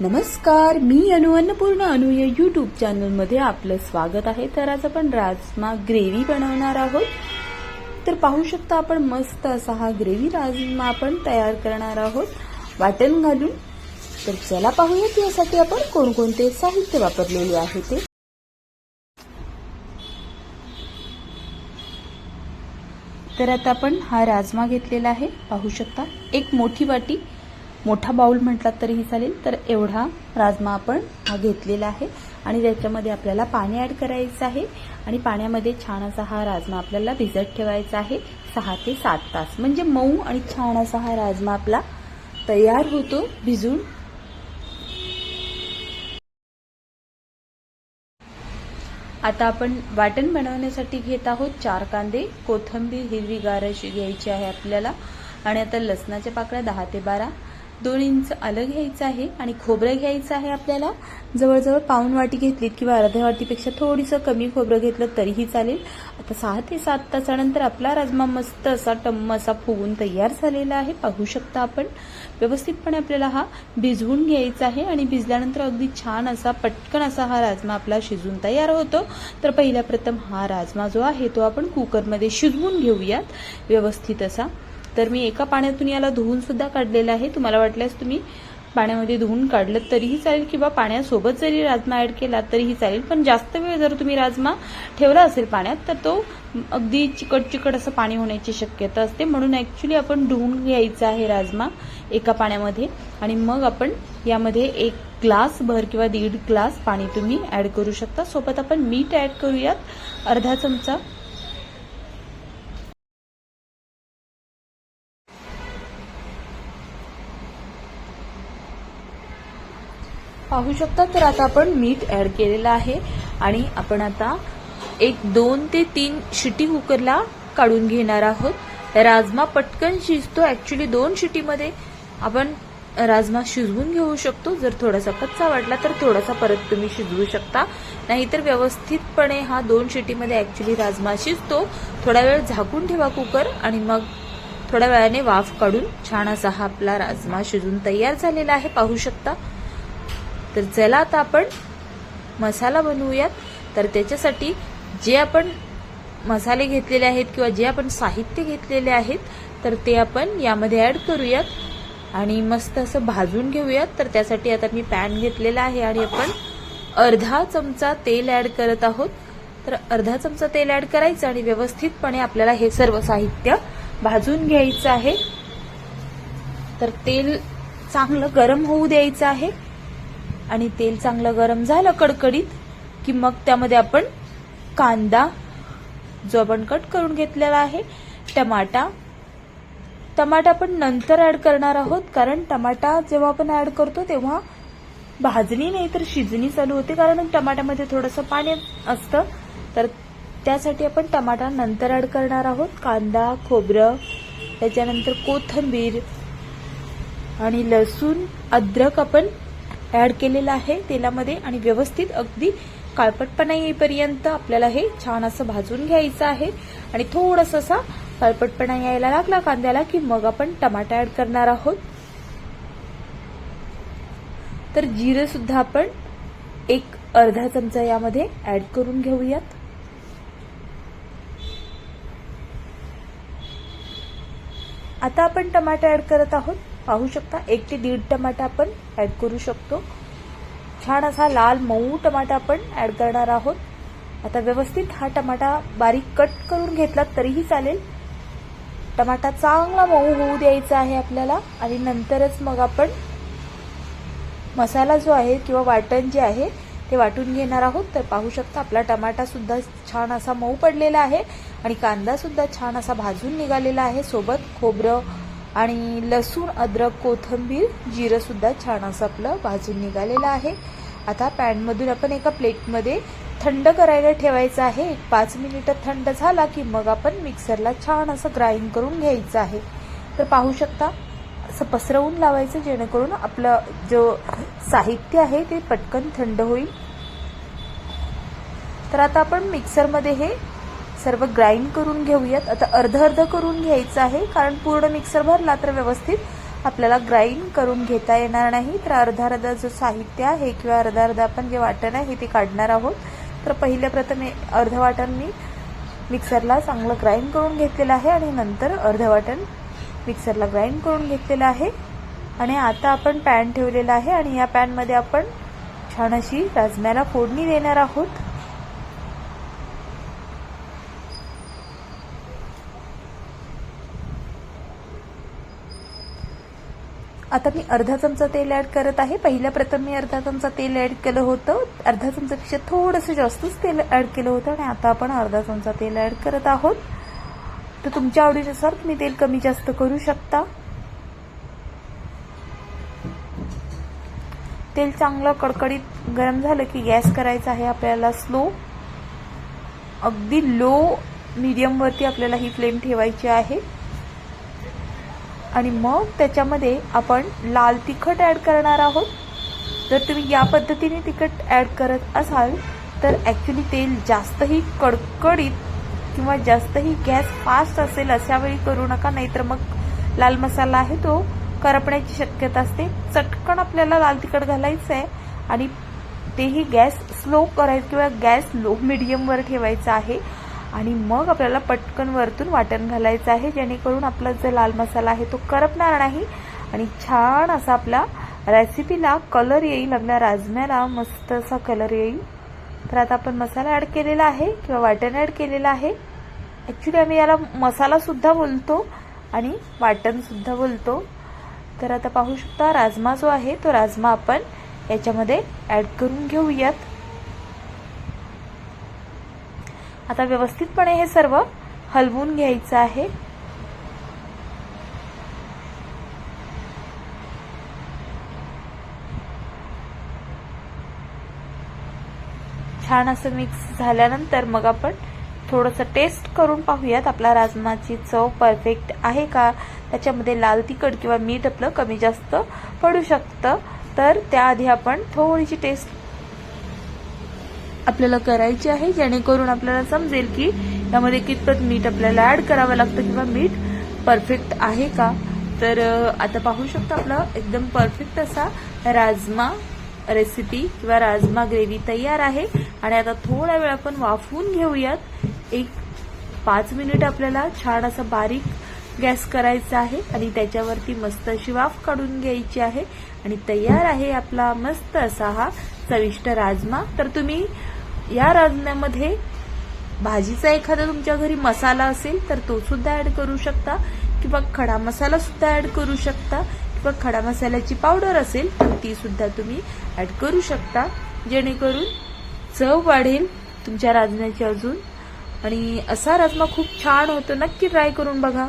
नमस्कार मी अनु अन्नपूर्ण अनु या युट्यूब चॅनलमध्ये आपलं स्वागत आहे. तर आज आपण राजमा ग्रेव्ही बनवणार आहोत. तर पाहू शकता आपण मस्त असा हा ग्रेव्ही राजमा आपण तयार करणार आहोत. वाटण घालून. तर चला पाहूयात यासाठी आपण कोणकोणते साहित्य वापरलेले आहे ते. तर आता आपण हा राजमा घेतलेला आहे. पाहू शकता एक मोठी वाटी मोठा बाउल म्हटलात तरीही चालेल. तर एवढा राजमा आपण हा घेतलेला आहे. आणि त्याच्यामध्ये आपल्याला पाणी ॲड करायचं आहे. आणि पाण्यामध्ये छान असा हा राजमा आपल्याला भिजत ठेवायचा आहे. सहा ते सात तास. म्हणजे मऊ आणि छान असा हा राजमा आपला तयार होतो. भिजून. आता आपण वाटण बनवण्यासाठी घेत आहोत चार कांदे. कोथंबीर हिरवीगार अशी घ्यायची आहे आपल्याला. आणि आता लसणाच्या पाकळ्या दहा ते बारा. दोन इंच आलं घ्यायचं आहे आणि खोबरं घ्यायचं आहे आपल्याला. जवळजवळ पाऊन वाटी घेतलीत किंवा अर्ध्या वाटीपेक्षा थोडीसं कमी खोबरं घेतलं तरीही चालेल. आता सहा ते सात तासानंतर आपला राजमा मस्त असा टम्म असा फुगून तयार झालेला आहे. पाहू शकता आपण. व्यवस्थितपणे आपल्याला हा भिजवून घ्यायचा आहे आणि भिजल्यानंतर अगदी छान असा पटकन असा हा राजमा आपला शिजून तयार होतो. तर पहिल्या प्रथम हा राजमा जो आहे तो आपण कुकरमध्ये शिजवून घेऊयात. व्यवस्थित असा तर मी एका पाण्यातून याला धुवून सुद्धा काढलेलं आहे. तुम्हाला वाटल्यास तुम्ही पाण्यामध्ये धुवून काढलं तरीही चालेल किंवा पाण्यासोबत जरी राजमा ॲड केला तरीही चालेल पण जास्त वेळ जर तुम्ही राजमा ठेवला असेल पाण्यात तर तो अगदी चिकट चिकट असं पाणी होण्याची शक्यता असते. म्हणून ॲक्च्युली आपण धुवून घ्यायचा आहे राजमा एका पाण्यामध्ये आणि मग आपण यामध्ये एक ग्लास भर किंवा दीड ग्लास पाणी तुम्ही ॲड करू शकता. सोबत आपण मीठ ॲड करूयात. अर्धा चमचा पाहू शकता तर आता आपण मीठ ऍड केलेलं आहे. आणि आपण आता एक दोन ते तीन शिटी कुकरला काढून घेणार आहोत. राजमा पटकन शिजतो. ऍक्च्युली दोन शिटीमध्ये आपण राजमा शिजवून घेऊ शकतो. जर थोडासा कच्चा वाटला तर थोडासा परत तुम्ही शिजवू शकता. नाहीतर व्यवस्थितपणे हा दोन शिटीमध्ये ऍक्च्युली राजमा शिजतो. थोडा वेळ झाकून ठेवा कुकर आणि मग थोड्या वेळाने वाफ काढून छान असा हा आपला राजमा शिजून तयार झालेला आहे. पाहू शकता. तर चला आता आपण मसाला बनवूयात. तर त्याच्यासाठी जे आपण मसाले घेतलेले आहेत किंवा जे आपण साहित्य घेतलेले आहेत तर ते आपण यामध्ये ॲड करूयात आणि मस्त असं भाजून घेऊयात. तर त्यासाठी आता मी पॅन घेतलेला आहे आणि आपण अर्धा चमचा तेल ॲड करत आहोत. तर अर्धा चमचा तेल ॲड करायचं आणि व्यवस्थितपणे आपल्याला हे सर्व साहित्य भाजून घ्यायचं आहे. तर तेल चांगलं गरम होऊ द्यायचं आहे. आणि तेल चांगलं गरम झालं कडकडीत की मग त्यामध्ये आपण कांदा जो आपण कट करून घेतलेला आहे टमाटा. टमाटा आपण नंतर ऍड करणार आहोत कारण टमाटा जेव्हा आपण ऍड करतो तेव्हा भाजणी नाही तर शिजणी चालू होते कारण टमाट्यामध्ये थोडंसं पाणी असतं. तर त्यासाठी आपण टमाटा नंतर ऍड करणार आहोत कांदा खोबरं त्याच्यानंतर कोथंबीर आणि लसूण अद्रक आपण ऍड केलेलं आहे तेलामध्ये आणि व्यवस्थित अगदी काळपटपणा येईपर्यंत आपल्याला हे छान असं भाजून घ्यायचं आहे. आणि थोडस असा काळपटपणा यायला लागला कांद्याला की मग आपण टमाटा ऍड करणार आहोत. तर जिरं सुद्धा आपण एक अर्धा चमचा यामध्ये ऍड करून घेऊयात. आता आपण टमाटा ऍड करत आहोत. पाहू शकता. एक ते दीड टमाटा आपण ऍड करू शकतो. छान असा लाल मऊ टमाटा आपण ऍड करणार आहोत. आता व्यवस्थित हा टमाटा बारीक कट करून घेतला तरीही चालेल. टमाटा चांगला मऊ होऊ द्यायचा आहे आपल्याला. आणि नंतरच मग आपण मसाला जो आहे किंवा वाटण जे आहे ते वाटून घेणार आहोत. तर पाहू शकता आपला टमाटा सुद्धा छान असा मऊ पडलेला आहे. आणि कांदा सुद्धा छान असा भाजून निघालेला आहे. सोबत खोबरं आणि लसूण अद्रक कोथंबीर जिरंसुद्धा छान असं आपलं भाजून निघालेलं आहे. आता पॅनमधून आपण एका प्लेटमध्ये थंड करायला ठेवायचं आहे. एक पाच मिनिटं थंड झाला की मग आपण मिक्सरला छान असं ग्राइंड करून घ्यायचं आहे. तर पाहू शकता असं पसरवून लावायचं जेणेकरून आपलं जो साहित्य आहे ते पटकन थंड होईल. तर आता आपण मिक्सरमध्ये हे सर्व ग्राइंड करून घेऊयात. आता अर्ध अर्ध करून घ्यायचं आहे कारण पूर्ण मिक्सर भरला तर व्यवस्थित आपल्याला ग्राइंड करून घेता येणार नाही. तर अर्धा अर्धा जो साहित्य आहे किंवा अर्धा अर्धा आपण जे वाटण आहे ते काढणार आहोत. तर पहिल्या प्रथम अर्ध वाटण मी मिक्सरला चांगलं ग्राइंड करून घेतलेलं आहे आणि नंतर अर्ध वाटण मिक्सरला ग्राइंड करून घेतलेलं आहे. आणि आता आपण पॅन ठेवलेला आहे आणि या पॅनमध्ये आपण छान अशी राजम्याला फोडणी देणार आहोत. आता मी अर्धा चमचा तेल ॲड करत आहे. पहिल्या प्रथम मी अर्धा चमचा तेल ॲड केलं होतं. अर्धा चमचापेक्षा थोडंसं जास्तच तेल ॲड केलं होतं आणि आता आपण अर्धा चमचा तेल ॲड करत आहोत. तर तुमच्या आवडीनुसार तुम्ही तेल कमी जास्त करू शकता. तेल चांगलं कडकडीत गरम झालं की गॅस करायचा आहे आपल्याला स्लो. अगदी लो मीडियमवरती आपल्याला ही फ्लेम ठेवायची आहे. आणि मग त्याच्यामध्ये आपण लाल तिखट ॲड करणार आहोत. जर तुम्ही या पद्धतीने तिखट ॲड करत असाल तर ॲक्च्युली तेल जास्तही कडकडीत किंवा जास्तही गॅस फास्ट असेल अशा वेळी करू नका नाहीतर मग लाल मसाला आहे तो करपण्याची शक्यता असते. चटकन आपल्याला लाल तिखट घालायचं आहे आणि तेही गॅस स्लो करायचं किंवा गॅस लो मिडियमवर ठेवायचा आहे. आणि मग आपल्याला पटकन वरतून वाटण घालायचं आहे जेणेकरून आपला जो लाल मसाला आहे तो करपणार नाही. आणि छान असा आपला रेसिपीला कलर येईल आपल्या राजम्याला मस्त असा कलर येईल. तर आता आपण मसाला ॲड केलेला आहे किंवा वाटण ॲड केलेलं आहे. ॲक्च्युली आम्ही याला मसालासुद्धा बोलतो आणि वाटणसुद्धा बोलतो. तर आता पाहू शकता राजमा जो आहे तो राजमा आपण याच्यामध्ये ॲड करून घेऊयात. आता व्यवस्थितपणे हे सर्व हलवून घ्यायचं आहे. छान असं मिक्स झाल्यानंतर मग आपण थोडंसं टेस्ट करून पाहूयात आपला राजमाची चव परफेक्ट आहे का? त्याच्यामध्ये लाल तिखट किंवा मीठ आपलं कमी जास्त पडू शकतं. तर त्याआधी आपण थोडीशी टेस्ट आपल्याला करायची आहे जेणेकरून आपल्याला समजेल की यामध्ये कितपत मीठ आपल्याला ॲड करावं लागतं किंवा मीठ परफेक्ट आहे का? तर आता पाहू शकतो आपला एकदम परफेक्ट असा राजमा रेसिपी किंवा राजमा ग्रेव्ही तयार आहे. आणि आता थोडा वेळ आपण वाफवून घेऊयात. एक पाच मिनिट आपल्याला छान असा बारीक गॅस करायचा आहे आणि त्याच्यावरती मस्त अशी वाफ काढून घ्यायची आहे. आणि तयार आहे आपला मस्त असा हा चविष्ट राजमा. तर तुम्ही या राजम्यामध्ये भाजीचा एखादा तुमच्या घरी मसाला असेल तर तो सुद्धा ऍड करू शकता. किंवा खडा मसाला सुद्धा ऍड करू शकता. किंवा खडा मसाल्याची पावडर असेल तर ती सुद्धा तुम्ही ऍड करू शकता. जेणेकरून चव वाढेल तुमच्या राजम्याची अजून. आणि असा राजमा खूप छान होतो. नक्की ट्राय करून बघा.